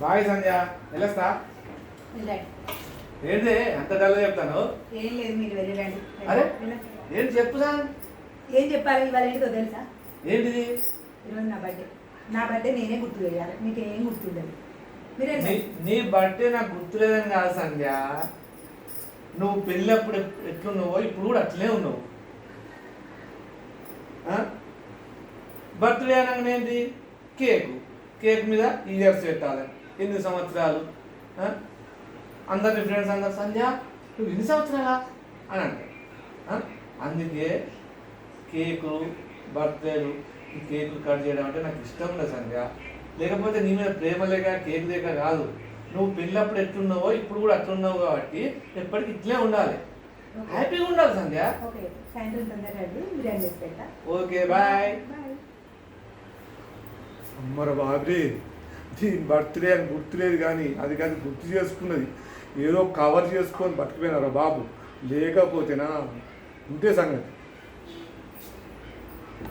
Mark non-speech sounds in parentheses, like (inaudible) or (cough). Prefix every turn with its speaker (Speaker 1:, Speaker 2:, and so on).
Speaker 1: Bye సంధ్య వెళ్ళొస్తా? ఏంటి అంత డల్ చెప్తాను?
Speaker 2: ఏం లేదు మీరు వెళ్ళండి
Speaker 1: అరే? ఏంటి చెప్పు సార్?
Speaker 2: ఏం చెప్పాలి? ఇవాళ ఏంటిదో తెలుసా?
Speaker 1: ఏంటిది?
Speaker 2: ఈరోజు నా బర్త్డే. నా బర్త్డే నేనే గుర్తు చేయాలి మీకు ఏం గుర్తుండదు. మీరే
Speaker 1: నీ నీ బర్త్డే నాకు గుర్తులేదని కాదు సంధ్య. నువ్వు పెళ్ళప్పుడు ఎట్లున్నావో ఇప్పుడు కూడా అట్లే ఉన్నావు. బర్త్డే అనగానే ఏంటి కేకు. కేక్ మీద ఇయర్స్ పెట్టాలి. ఎన్ని సంవత్సరాలు? అందరి ఫ్రెండ్స్ అందరు సంధ్య నువ్వు ఎన్ని సంవత్సరాలా? అని అంటారు? అందుకే కేకులు బర్త్డేలు ఈ కేకులు కట్ చేయడం అంటే నాకు ఇష్టం లేదు సంధ్య. లేకపోతే నీ మీద ప్రేమ లేక కేక్ లేక కాదు. నువ్వు పెళ్ళప్పుడు ఎట్లున్నావో ఇప్పుడు కూడా అట్లున్నావు కాబట్టి ఎప్పటికి ఇట్లే ఉండాలి. హ్యాపీగా ఉండాలి సంధ్య.
Speaker 2: ఓకే. బాయ్.
Speaker 3: అమ్మర బాబే (laughs) దీని బర్త్డే అని గుర్తులేదు కానీ అది కానీ గుర్తు చేసుకున్నది. ఏదో కవర్ చేసుకొని బతికిపోయినారా బాబు? లేకపోతేనా? ఉంటే సంగతి.